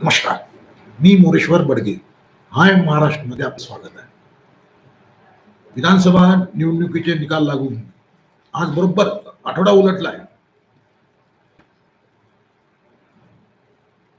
नमस्कार. मी मोरेश्वर बडगे. हाय महाराष्ट्रमध्ये आपलं स्वागत आहे. विधानसभा निवडणुकीचे निकाल लागून आज बरोबर आठवडा उलटलाय.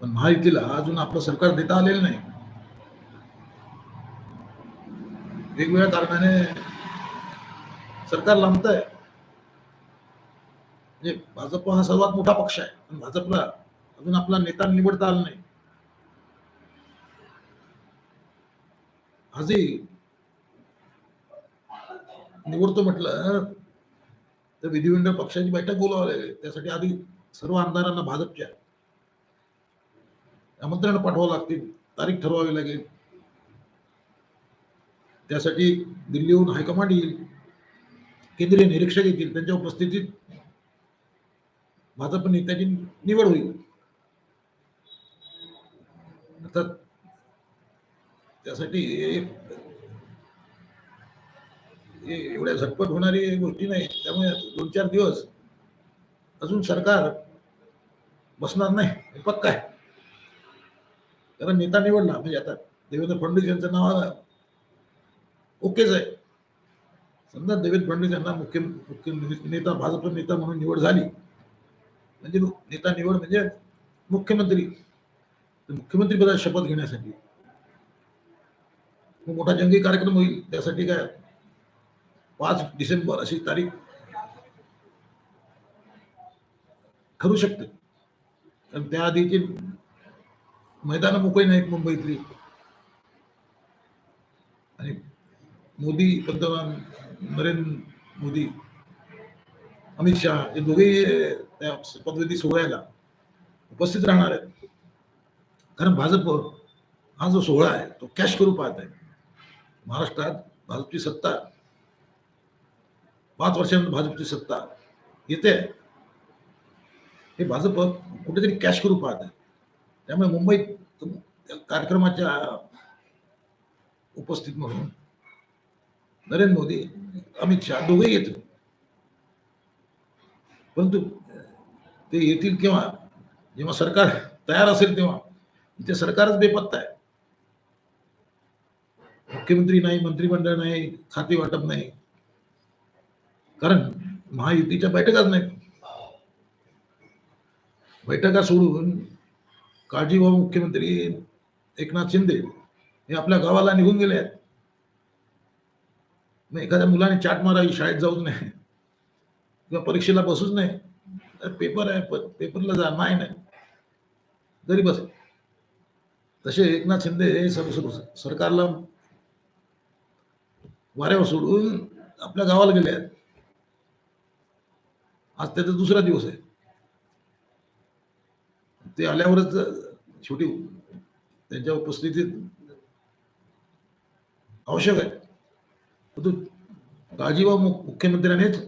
पण महायुतीला अजून आपलं सरकार देता आलेलं नाही. वेगवेगळ्या कारणाने सरकार लांबत आहे म्हणजे भाजप हा सर्वात मोठा पक्ष आहे. पण भाजपला अजून आपला नेता निवडता आला नाही. आजही निवडतो म्हटलं तर विधिमंडळ पक्षाची बैठक बोलावं लागेल त्यासाठी आधी सर्व आमदारांना भाजपच्या आमंत्रण पाठवावं लागतील तारीख ठरवावी लागेल. त्यासाठी दिल्लीहून हायकमांड येईल केंद्रीय निरीक्षक येतील त्यांच्या उपस्थितीत भाजप नेत्याची निवड होईल. अर्थात त्यासाठी हे एवढ्या झटपट होणारी गोष्टी नाही. त्यामुळे दोन चार दिवस अजून सरकार बसणार नाही. हे पक्का आहे. कारण नेता निवडला म्हणजे आता देवेंद्र फडणवीस यांचं नाव ओकेच आहे. समजा देवेंद्र फडणवीस यांना मुख्य मुख्य नेता भाजप नेता म्हणून निवड झाली. म्हणजे नेता निवड म्हणजे मुख्यमंत्री. मुख्यमंत्री पदाची शपथ घेण्यासाठी. खूप मोठा जंगी कार्यक्रम होईल त्यासाठी काय? पाच डिसेंबर अशी तारीख ठरू शकते. कारण त्याआधीची मैदानं मोकळी नाहीत मुंबईतली. आणि मोदी पंतप्रधान नरेंद्र मोदी अमित शहा हे दोघेही त्या शपथविधी सोहळ्याला उपस्थित राहणार आहेत. कारण भाजप हा जो सोहळा आहे तो कॅश करू पाहत आहे. महाराष्ट्रात भाजपची सत्ता पाच वर्षानंतर भाजपची सत्ता. येते हे भाजप कुठेतरी कॅश करू पाहत आहे त्यामुळे मुंबईत कार्यक्रमाच्या उपस्थित म्हणून नरेंद्र मोदी अमित शहा दोघे येतील. परंतु ते येतील केव्हा? जेव्हा सरकार तयार असेल तेव्हा. ते सरकारच बेपत्ता आहे. मुख्यमंत्री नाही मंत्रिमंडळ नाही खाते वाटप नाही. कारण महायुतीच्या बैठकाच नाही. बैठका सोडून काळजीभाऊ मुख्यमंत्री एकनाथ शिंदे हे आपल्या गावाला निघून गेले आहेत. मग एखाद्या मुलाने चाट मारावी शाळेत जाऊच नाही किंवा परीक्षेला बसूच नाही पेपर आहे पेपरला जा नाही नाही. घरी बस तसे एकनाथ शिंदे हे सर- सर- सरकारला वाऱ्यावर सोडून आपल्या गावाला गेले आहेत. आज त्याचा दुसरा दिवस आहे. ते आल्यावरच शेवटी त्यांच्या उपस्थितीत आवश्यक आहे. परंतु काळजीबा मुख्यमंत्र्यानेच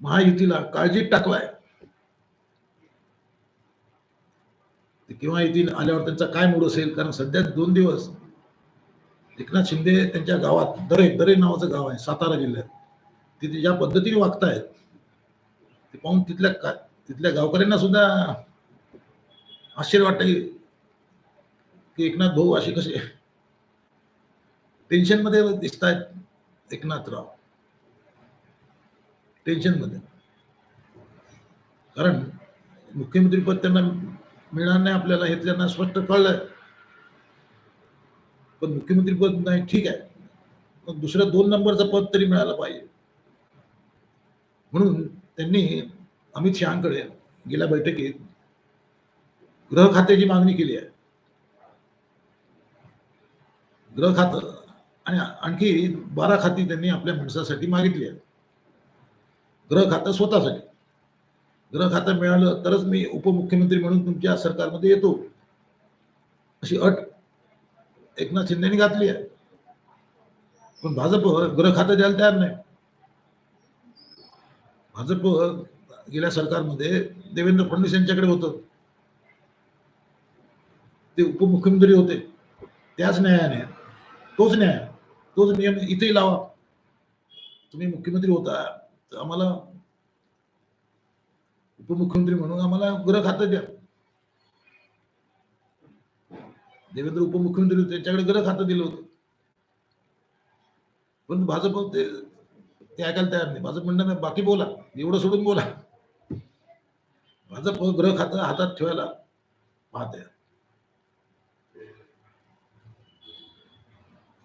महायुतीला काळजीत टाकलाय. ते केव्हा येतील आल्यावर त्यांचा काय मूड असेल? कारण सध्या दोन दिवस एकनाथ शिंदे त्यांच्या गावात दरे दरे नावाचं गाव आहे सातारा जिल्ह्यात. तिथे ज्या पद्धतीने वागतायत ते पाहून तिथल्या का तिथल्या गावकऱ्यांना सुद्धा आश्चर्य वाटतं की की एकनाथ भाऊ असे कसे टेन्शनमध्ये दिसत आहेत एकनाथराव. टेन्शनमध्ये. कारण मुख्यमंत्री पद त्यांना मिळणार नाही आपल्याला हे त्यांना स्पष्ट कळलंय. पण मुख्यमंत्री पद नाही ठीक आहे. पण दुसऱ्या दोन नंबरचं पद तरी मिळालं पाहिजे. म्हणून त्यांनी अमित शहाकडे गेल्या बैठकीत गृह खात्याची मागणी केली आहे. गृह खातं आणि आणखी बारा खाती त्यांनी आपल्या माणसासाठी मागितली आहेत. ग्रह खातं स्वतःसाठी. ग्रह खातं मिळालं तरच मी उपमुख्यमंत्री म्हणून तुमच्या सरकारमध्ये येतो. अशी अट एकनाथ शिंदेनी घातली आहे. पण भाजप गृह खातं द्यायला तयार नाही. भाजप गेल्या सरकारमध्ये देवेंद्र फडणवीस यांच्याकडे होतं. ते उपमुख्यमंत्री होते. त्याच न्यायाने तोच न्याय तोच नियम इथेही लावा. तुम्ही मुख्यमंत्री होता तर आम्हाला उपमुख्यमंत्री म्हणून आम्हाला गृह खातं द्या. देवेंद्र उपमुख्यमंत्री होते त्यांच्याकडे गरज खातं दिलं होतं. पण भाजप ते ते ऐकायला तयार नाही. भाजप म्हणणं नाही बाकी बोला. एवढं सोडून बोला. भाजप ग्रह खात हातात ठेवायला पाहते.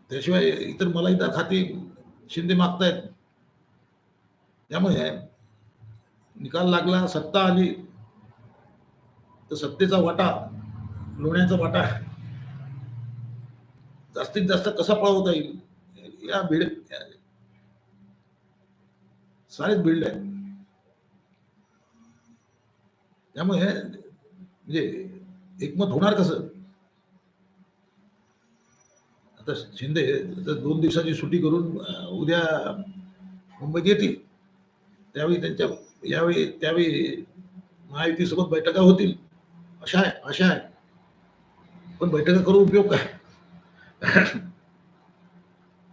त्याशिवाय इतर मला इथं खाती शिंदे मागतायत. त्यामुळे निकाल लागला सत्ता आली. तर सत्तेचा वाटा लोण्याचा वाटा. जास्तीत जास्त कसा पळवता येईल? या भीड सारेच भिडले आहे. त्यामुळे म्हणजे एकमत होणार कसं? आता शिंदे दोन दिवसाची सुट्टी करून उद्या मुंबईत येतील त्यावेळी त्यांच्या यावेळी त्यावेळी महायुतीसोबत बैठका होतील. अशा आहे अशा आहे. पण बैठका करून उपयोग काय?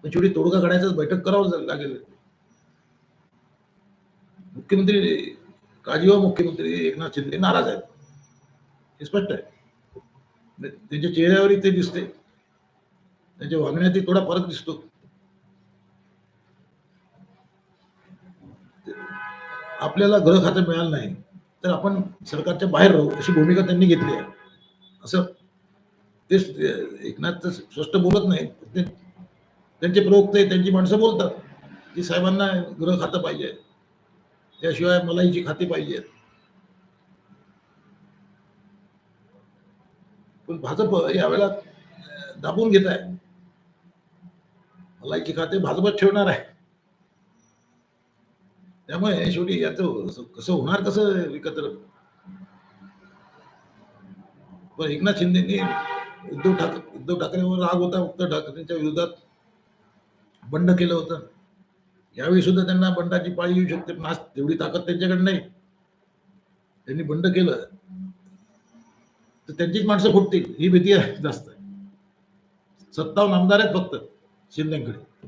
शेवटी तोडगा काढायचा बैठक करावं लागेल. मुख्यमंत्री काजीवा मुख्यमंत्री एकनाथ शिंदे नाराज आहेत. हे स्पष्ट आहे. त्यांच्या चेहऱ्यावरही ते दिसते. त्यांच्या वागण्यातही थोडा फरक दिसतो. आपल्याला गृह खातं मिळालं नाही तर आपण सरकारच्या बाहेर राहू अशी भूमिका त्यांनी घेतली आहे. असं ते एकनाथ तर स्पष्ट बोलत नाही ते त्यांचे प्रवक्ते त्यांची माणसं बोलतात की साहेबांना गृह खातं पाहिजे. त्याशिवाय मलाईची खाती पाहिजेत पण भाजप यावेळेला दाबून घेत आहे. मलाईची खाते भाजपच ठेवणार आहे. त्यामुळे शेवटी याचं कसं होणार कसं एकत्र? पण एकनाथ शिंदेनी उद्धव ठाकरे उद्धव ठाकरेवर राग होता उद्धव ठाकरेंच्या विरोधात बंड केलं होतं. यावेळी सुद्धा त्यांना बंडाची पाळी येऊ शकते पण आज तेवढी ताकद त्यांच्याकडे नाही. त्यांनी बंड केलं. तर त्यांचीच माणसं फुटतील ही भीती आहे जास्त. सत्तावन्न आमदार आहेत फक्त शिंदेकडे.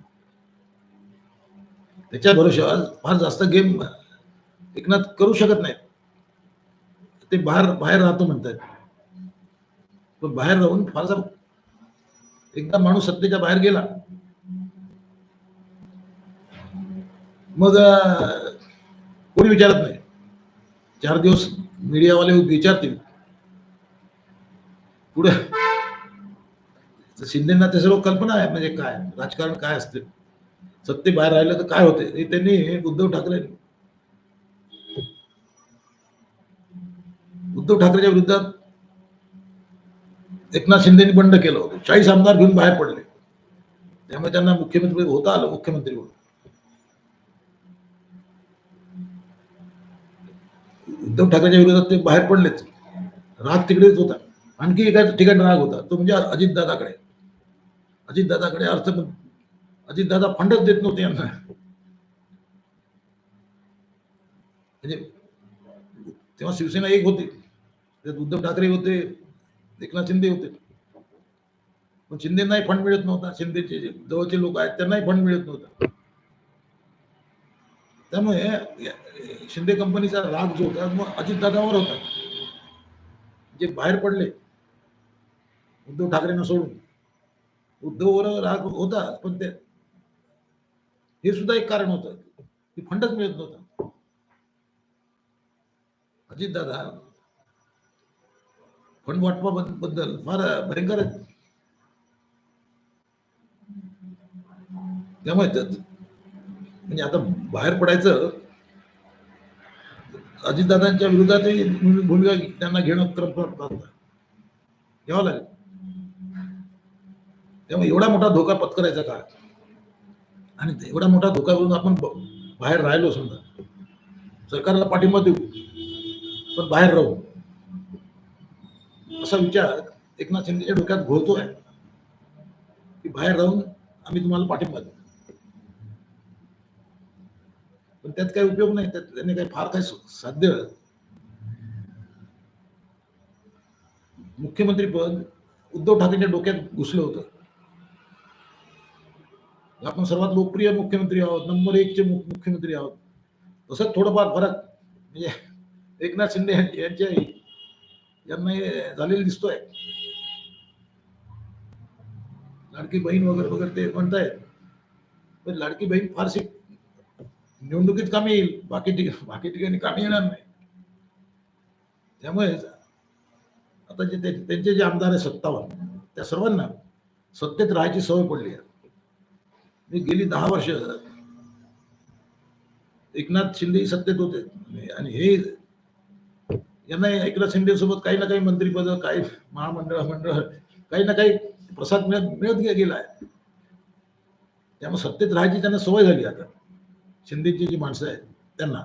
त्याच्या भरोशावर फार जास्त गेम एकनाथ करू शकत नाहीत. ते बाहेर बाहेर राहतो म्हणतात. पण बाहेर राहून फारसा एकदा माणूस सत्तेच्या बाहेर गेला. मग कोणी विचारत नाही. चार दिवस मीडियावाले विचारतील. पुढे शिंदेना ते सर्व कल्पना आहे म्हणजे काय राजकारण काय असते? सत्ते बाहेर राहिलं तर काय होते? हे त्यांनी उद्धव ठाकरे. उद्धव ठाकरेच्या विरोधात एकनाथ शिंदेनी बंड केलं होतं. चाळीस आमदार घेऊन बाहेर पडले. त्यामुळे त्यांना मुख्यमंत्री होता आलं मुख्यमंत्री म्हणून. उद्धव ठाकरेच्या विरोधात ते बाहेर पडलेच. राग तिकडेच होता. आणखी एका ठिकाणी राग होता. तो म्हणजे अजितदादाकडे. अजितदादाकडे अर्थ अजितदादा फंडच देत नव्हते यांना. म्हणजे तेव्हा शिवसेना एक होती. त्यात उद्धव ठाकरे होते. एकनाथ शिंदे होते. पण शिंदेनाही फंड मिळत नव्हता. शिंदेचे जे जवळचे लोक आहेत त्यांनाही फंड मिळत नव्हता. त्यामुळे शिंदे कंपनीचा राग जो होता मग अजितदादावर होता. जे बाहेर पडले उद्धव ठाकरेंना सोडून. उद्धववर राग होता पण ते हे सुद्धा एक कारण होतं. की फंडच मिळत नव्हता. अजितदादा फंड वाटपाबद्दल फार भयंकर आहेत त्यामुळे म्हणजे आता बाहेर पडायचं अजितदादांच्या विरोधातही भूमिका त्यांना घेणं क्रम घ्यावं लागेल. त्यामुळे एवढा मोठा धोका पत्करायचा का? आणि एवढा मोठा धोका करून आपण बाहेर राहिलो समजा. सरकारला पाठिंबा देऊ पण बाहेर राहू. असा विचार एकनाथ शिंदेच्या डोक्यात घोळतोय की बाहेर राहून आम्ही तुम्हाला पाठिंबा देऊ. पण त्यात काही उपयोग नाही त्यात त्यांनी काही फार काही साध्य मुख्यमंत्री पद उद्धव ठाकरेंच्या डोक्यात घुसलं होतं. आपण सर्वात लोकप्रिय मुख्यमंत्री आहोत नंबर एकचे मु- मुख्यमंत्री आहोत. तसंच थोडंफार फरक म्हणजे एकनाथ शिंदे यांच्या यांना हे झालेलं दिसतोय. लाडकी बहीण वगैरे वगैरे ते म्हणतायत. पण लाडकी बहीण फारशी निवडणुकीत कामी येईल. बाकी ठिकाणी बाकी ठिकाणी कामी येणार नाही. त्यामुळे आता जे त्यांचे जे आमदार आहे सत्तावन्न त्या सर्वांना सत्तेत राहायची सवय पडली आहे. मी गेली दहा वर्ष एकनाथ शिंदे सत्तेत होते. आणि हे यांना एकनाथ शिंदे सोबत काही ना काही मंत्रीपद काही महामंडळ मंडळ काही ना काही प्रसाद मिळत मिळत गेला आहे. त्यामुळे सत्तेत राहायची त्यांना सवय झाली आता. शिंदेची जी माणसं आहेत त्यांना.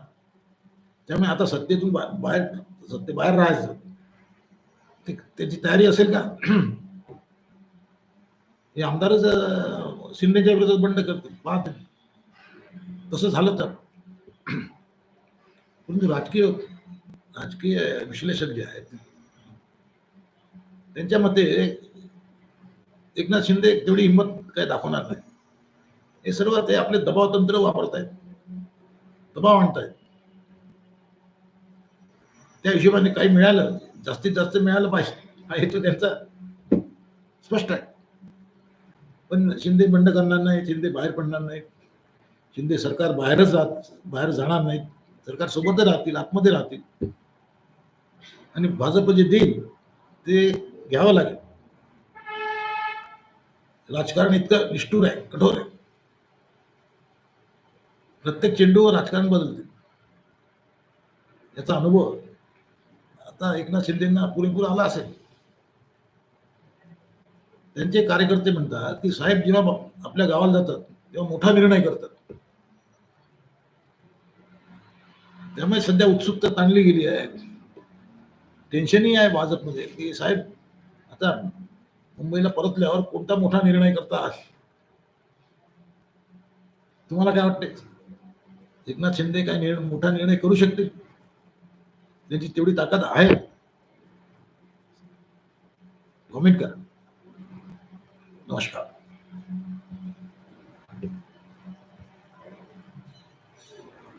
त्यामुळे आता सत्तेतून बाहेर सत्ते बाहेर राहायचं. त्याची तयारी असेल का? हे आमदारच शिंदेच्या विरोधात बंड करतील. पाहत तसं झालं तर. परंतु राजकीय राजकीय विश्लेषक जे आहेत त्यांच्या मते एकनाथ शिंदे तेवढी हिंमत काय दाखवणार नाही. हे सर्व ते आपले दबाव तंत्र वापरत आहेत दबाव आणतायत. त्या हिशोबाने काही मिळालं जास्तीत जास्त मिळालं पाहिजे हा हेतू त्यांचा स्पष्ट आहे. पण शिंदे बंड करणार नाही शिंदे बाहेर पडणार नाहीत शिंदे सरकार बाहेरच राहत बाहेर जाणार नाहीत सरकार सोबतच राहतील आतमध्ये राहतील. आणि भाजप जे देईल ते घ्यावं लागेल. राजकारण इतकं निष्ठुर आहे कठोर आहे. प्रत्येक चेंडूवर राजकारण बदलते. याचा अनुभव आता एकनाथ शिंदेना पुरेपूर आला असेल. त्यांचे कार्यकर्ते म्हणतात की साहेब जेव्हा आपल्या गावाला जातात तेव्हा मोठा निर्णय करतात. त्यामुळे सध्या उत्सुकता ताणली गेली आहे. टेन्शनही आहे भाजपमध्ये. की साहेब आता मुंबईला परतल्यावर कोणता मोठा निर्णय करता तुम्हाला काय वाटते एकनाथ शिंदे काय निर्णय मोठा निर्णय करू शकतील? त्यांची तेवढी ताकद आहे? कमेंट करा. नमस्कार.